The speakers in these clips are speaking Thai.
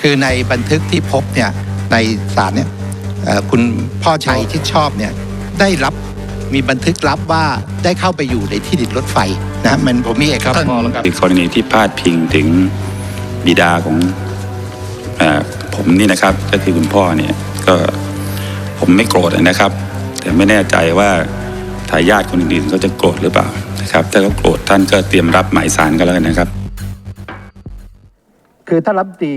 คือในบันทึกที่พบเนี่ยในศาลเนี่ยเอ่อคุณพ่อชัยที่ชอบเนี่ยได้รับมีบันทึกรับว่าได้เข้าไปอยู่ในที่ดินรถไฟนะมันผมมีเอกครับสารพอแล้วครับคือกรณีที่พาดพิงถึงบิดาของเออผมนี่นะครับ ก็คือคุณพ่อเนี่ยก็ผมไม่โกรธนะครับ แต่ไม่แน่ใจว่าทายาทคนอื่นๆเขาจะโกรธหรือเปล่านะครับ ถ้าเขาโกรธท่านก็เตรียมรับหมายสารกันแล้วกันนะครับ คือถ้ารัฐมนตรี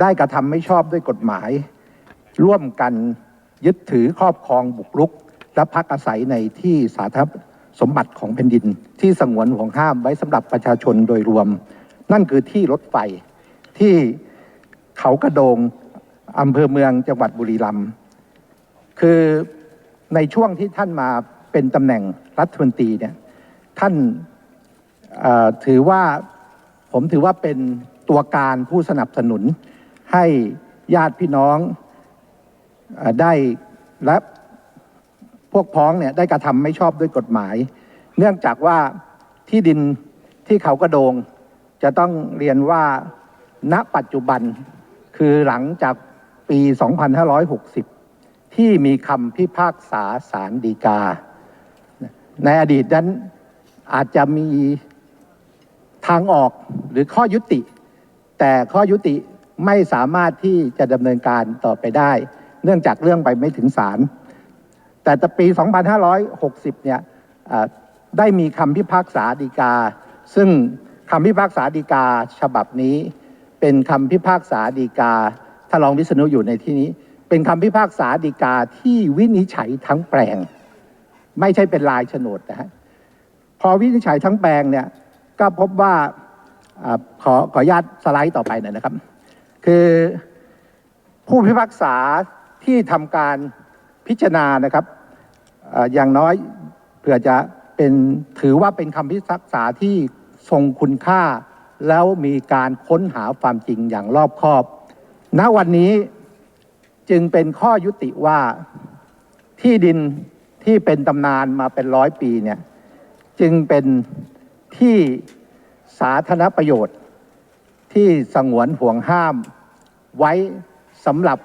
ได้กระทำไม่ชอบด้วยกฎหมาย ร่วมกันยึดถือครอบครองบุกรุก และพักอาศัยในที่สาธารณสมบัติของแผ่นดิน ที่สงวนห่วงห้ามไว้สำหรับประชาชนโดยรวม นั่นคือที่รถไฟที่เขากระโดงอำเภอเมืองจังหวัดบุรีรัมย์คือในช่วงที่ท่านมาเป็นตำแหน่งรัฐมนตรีเนี่ยท่านถือว่าผมถือว่าเป็นตัวการผู้สนับสนุน ให้ญาติพี่น้องได้และพวกพ้องเนี่ยได้กระทำไม่ชอบด้วยกฎหมาย เนื่องจากว่าที่ดินที่เขากระโดง จะต้องเรียนว่าณปัจจุบันคือหลังจากปี 2560 ที่มีคำพิพากษาสารดีกา ในอดีตนั้นอาจจะมีทางออกหรือข้อยุติ แต่ข้อยุติ ไม่สามารถที่จะดำเนินการต่อไปได้ เนื่องจากเรื่องไปไม่ถึงศาลแต่แต่ปี 2560 เนี่ยเอ่อได้มีคำพิพากษาฎีกา ซึ่งคำพิพากษาฎีกาฉบับนี้ เป็นคำพิพากษาฎีกาถ้ารองวิษณุอยู่ในที่นี้ เป็นคำพิพากษาฎีกาที่วินิจฉัยทั้งแปลง ไม่ใช่เป็นลายโฉนดนะฮะพอวินิจฉัยทั้งแปลงเนี่ยก็พบว่าอาขอขออนุญาตสไลด์ต่อไปหน่อยนะครับ คือผู้พิพากษาที่ทำการพิจารณานะครับอย่างน้อยเผื่อจะเป็นถือว่าเป็นคำพิพากษาที่ทรงคุณค่า แล้วมีการค้นหาความจริงอย่างรอบคอบ ณวันนี้จึงเป็นข้อยุติว่าที่ดินที่เป็นตำนานมาเป็นร้อยปีเนี่ยจึงเป็นที่สาธารณประโยชน์ที่สงวนห่วงห้าม ไว้สำหรับ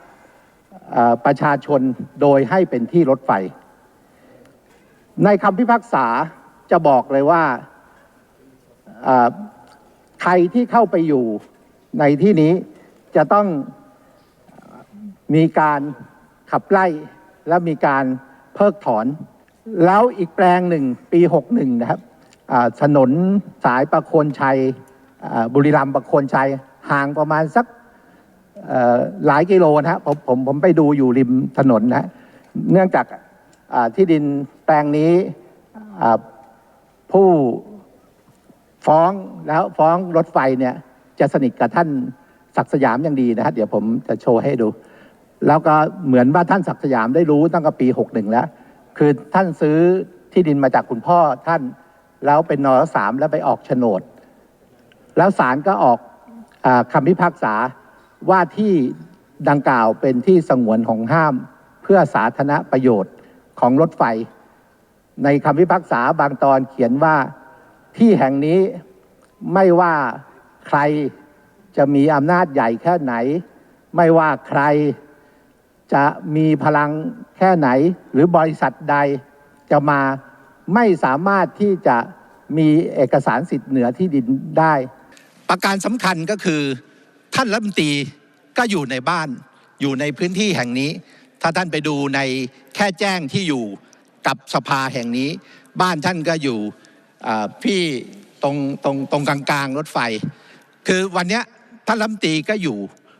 ประชาชนโดยให้เป็นที่รถไฟ ในคำพิพากษาจะบอกเลยว่าใครที่เข้าไปอยู่ในที่นี้จะต้องมีการขับไล่และมีการเพิกถอน แล้วอีกแปลงหนึ่งปี 61 นะครับถนนสายประโคนชัย บุรีรัมย์ประโคนชัย ห่างประมาณสัก หลายกิโลนะฮะผมผมผมไปดูอยู่ริมถนนนะเนื่องจากที่ดินแปลงนี้ผู้ฟ้องแล้วฟ้องรถไฟเนี่ยจะสนิทกับท่านศักสยามอย่างดีนะฮะเดี๋ยวผมจะโชว์ให้ดู แล้วก็เหมือนว่าท่านศักสยามได้รู้ตั้งแต่ปี 61 แล้ว คือท่านซื้อที่ดินมาจากคุณพ่อท่านแล้วเป็นนรสามแล้วไปออกโฉนด แล้วศาลก็ออกอคำพิพากษา ว่าที่ดังกล่าวเป็นที่สงวนของห้าม เพื่อสาธารณประโยชน์ของรถไฟ ในคำพิพากษาบางตอนเขียนว่าที่แห่งนี้ไม่ว่าใครจะมีอำนาจใหญ่แค่ไหน ไม่ว่าใครจะมีพลังแค่ไหน หรือบริษัทใดจะมาไม่สามารถที่จะมีเอกสารสิทธิ์เหนือที่ดินได้ ประการสำคัญก็คือานรัฐมนตรีก็อยู่ในบ้านอยู่ในพื้นที่แห่งนี้ ถ้าท่านไปดูในแค่แจ้งที่อยู่กับสภาแห่งนี้ บ้านท่านก็อยู่พี่ตรงตรงตรงกลางๆรถไฟ คือวันนี้ท่านรัฐมนตรีก็อยู่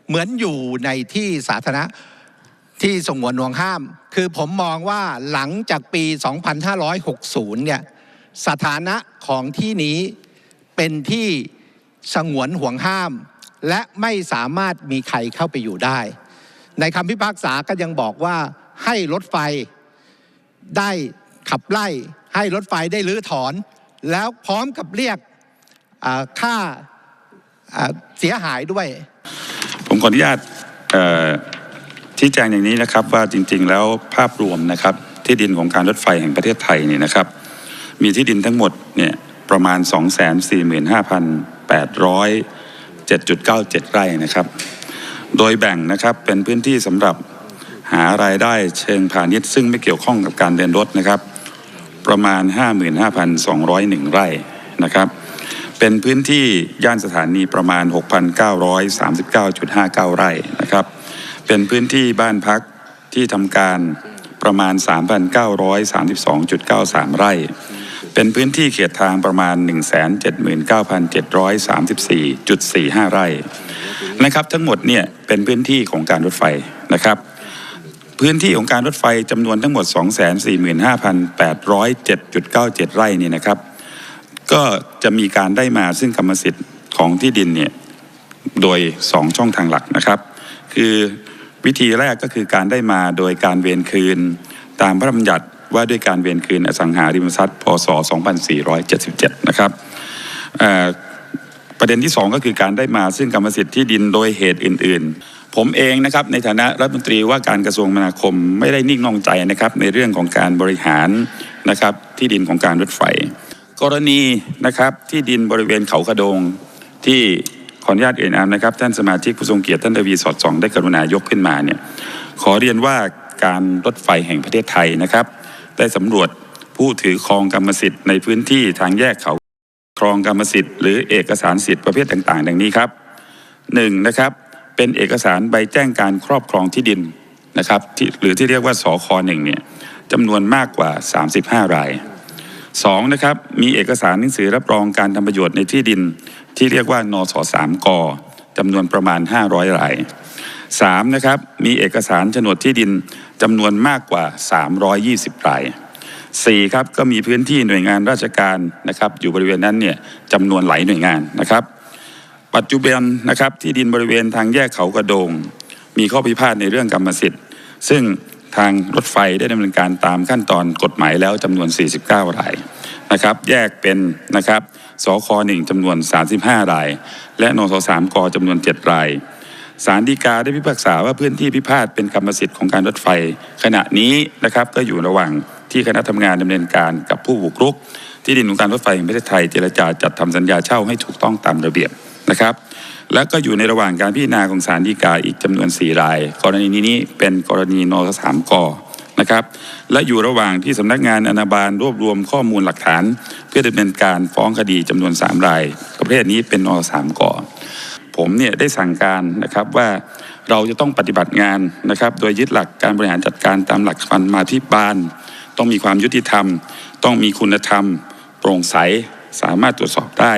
เหมือนอยู่ในที่สาธารณะที่สงวนห่วงห้าม คือผมมองว่าหลังจากปี 2560 เนี่ยสถานะของที่นี้เป็นที่สงวนห่วงห้าม และไม่สามารถมีใครเข้าไปอยู่ได้ ในคำพิพากษาก็ยังบอกว่าให้รถไฟได้ขับไล่ให้รถไฟได้รื้อถอน แล้วพร้อมกับเรียกค่าเสียหายด้วย ผมขออนุญาตเอ่อชี้แจงอย่างนี้นะครับว่าจริง ๆ แล้วภาพรวมนะครับที่ดินของการรถไฟแห่งประเทศไทยเนี่ยนะครับ มีที่ดินทั้งหมดเนี่ยประมาณ 7.97 ไร่นะครับ โดยแบ่งนะครับเป็นพื้นที่สำหรับหารายได้เชิงพาณิชย์ซึ่งไม่เกี่ยวข้องกับการเดินรถนะครับ ประมาณ 55,201 ไร่นะครับ เป็นพื้นที่ย่านสถานีประมาณ 6,939.59 ไร่นะครับ เป็นพื้นที่บ้านพักที่ทำการประมาณ 3,932.93 ไร่ เป็นพื้นที่เขตทางประมาณ 179,734.45 ไร่นะครับ ทั้งหมดเนี่ยเป็นพื้นที่ของการรถไฟนะครับ พื้นที่ของการรถไฟจำนวนทั้งหมด 245,807.97 ไร่นี่นะครับ ก็จะมีการได้มาซึ่งกรรมสิทธิ์ของที่ดินเนี่ยโดย 2 ช่องทางหลักนะครับ คือวิธีแรกก็คือการได้มาโดยการเวียนคืนตามพระราชบัญญัติ ว่าด้วยการเวียนคืนอสังหาริมทรัพย์พศ 2477 นะครับประเด็นที่ 2 ก็คือการได้มาซึ่งกรรมสิทธิ์ที่ดินโดยเหตุอื่น ๆ ผมเองนะครับในฐานะรัฐมนตรีว่าการกระทรวงคมนาคมไม่ได้นิ่งนองใจนะครับในเรื่องของการบริหารนะครับที่ดินของการรถไฟ กรณีนะครับที่ดินบริเวณเขากระโดงที่ขออนุญาตเอ่ยนามนะครับท่านสมาชิกผู้ทรงเกียรติท่านทวีสอดส่องได้กรุณายกขึ้นมาเนี่ยขอเรียนว่าการรถไฟแห่งประเทศไทยนะครับ ได้สำรวจผู้ถือครองกรรมสิทธิ์ในพื้นที่ทางแยกเขาครองกรรมสิทธิ์หรือเอกสารสิทธิ์ประเภทต่างๆ ดังนี้ครับหนึ่งนะครับเป็นเอกสารใบแจ้งการครอบครองที่ดินนะครับหรือที่เรียกว่าสคหนึ่งเนี่ยจำนวนมากกว่า 35 รายสองนะครับมีเอกสารหนังสือรับรองการทำประโยชน์ในที่ดิน ที่เรียกว่านสสามกจำนวนประมาณ 500 ราย สามนะครับมีเอกสารโฉนดที่ดินจำนวนมากกว่า 320รายสี่ครับก็มีพื้นที่หน่วยงานราชการนะครับอยู่บริเวณนั้นเนี่ยจำนวนหลายหน่วยงานนะครับ ปัจจุบันนะครับที่ดินบริเวณทางแยกเขากระโดง มีข้อพิพาทในเรื่องกรรมสิทธิ์ ซึ่งทางรถไฟได้ดำเนินการตามขั้นตอนกฎหมายแล้วจำนวน 49 รายนะครับแยกเป็นนะครับสคหนึ่งจำนวน 35 ราย และนสสามกจำนวน 7 ราย ศาลฎีกาได้พิพากษาว่าพื้นที่พิพาทเป็นกรรมสิทธิ์ของการรถไฟ ขณะนี้นะครับก็อยู่ระหว่างที่คณะทำงานดำเนินการกับผู้บุกรุก ที่ดินของการรถไฟแห่งประเทศไทยเจรจาจัดทำสัญญาเช่าให้ถูกต้องตามระเบียบนะครับและก็อยู่ในระหว่างการพิจารณาของศาลฎีกาอีกจำนวน 4 ราย กรณีนี้เป็นกรณีนสามกนะครับและอยู่ระหว่างที่สำนักงานอนาบาลรวบรวมข้อมูลหลักฐาน เพื่อดำเนินการฟ้องคดีจำนวน 3 ราย ประเภทนี้เป็นนสามก ผมเนี่ยได้สั่งการนะครับว่าเราจะต้องปฏิบัติงานนะครับ โดยยึดหลักการบริหารจัดการตามหลักฟันมาที่บาน ต้องมีความยุติธรรม ต้องมีคุณธรรม โปร่งใสสามารถตรวจสอบได้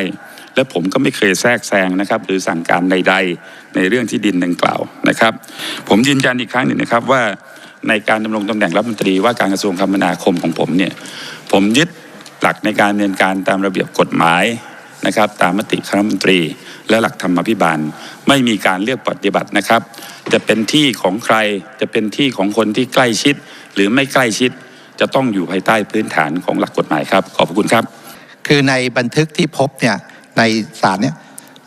และผมก็ไม่เคยแทรกแซงนะครับ หรือสั่งการใด ๆ ในเรื่องที่ดินดังกล่าวนะครับ ผมยืนยันอีกครั้งหนึ่งนะครับว่าในการดำรงตำแหน่งรัฐมนตรีว่าการกระทรวงคมนาคมของผมเนี่ยผมยึดหลักในการดำเนินการตามระเบียบกฎหมาย นะครับตามมติคณะรัฐมนตรี และหลักธรรมพิบาล ไม่มีการเลือกปฏิบัตินะครับ จะเป็นที่ของใครจะเป็นที่ของคนที่ใกล้ชิด หรือไม่ใกล้ชิดจะต้องอยู่ภายใต้พื้นฐานของหลักกฎหมายครับ ขอบพระคุณครับ คือในบันทึกที่พบเนี่ยในศาลเนี่ย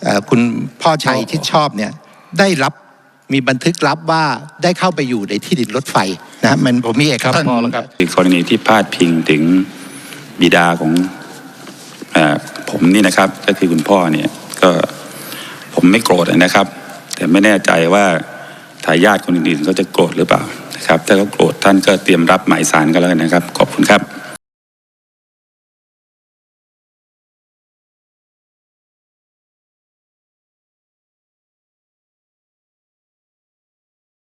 เอ่อคุณพ่อชัยที่ชอบเนี่ยได้รับมีบันทึกรับว่าได้เข้าไปอยู่ในที่ดินรถไฟนะมันผมมีเอกครับสารพอแล้วครับอีกกรณีที่พาดพิงถึงบิดาของเออ ผมนี่นะครับก็คือคุณพ่อเนี่ยก็ผมไม่โกรธนะครับ แต่ไม่แน่ใจว่าทายาทคนอื่นๆเขาจะโกรธหรือเปล่านะครับ ถ้าเขาโกรธท่านก็เตรียมรับหมายสารก็แล้วกันนะครับ ขอบคุณครับ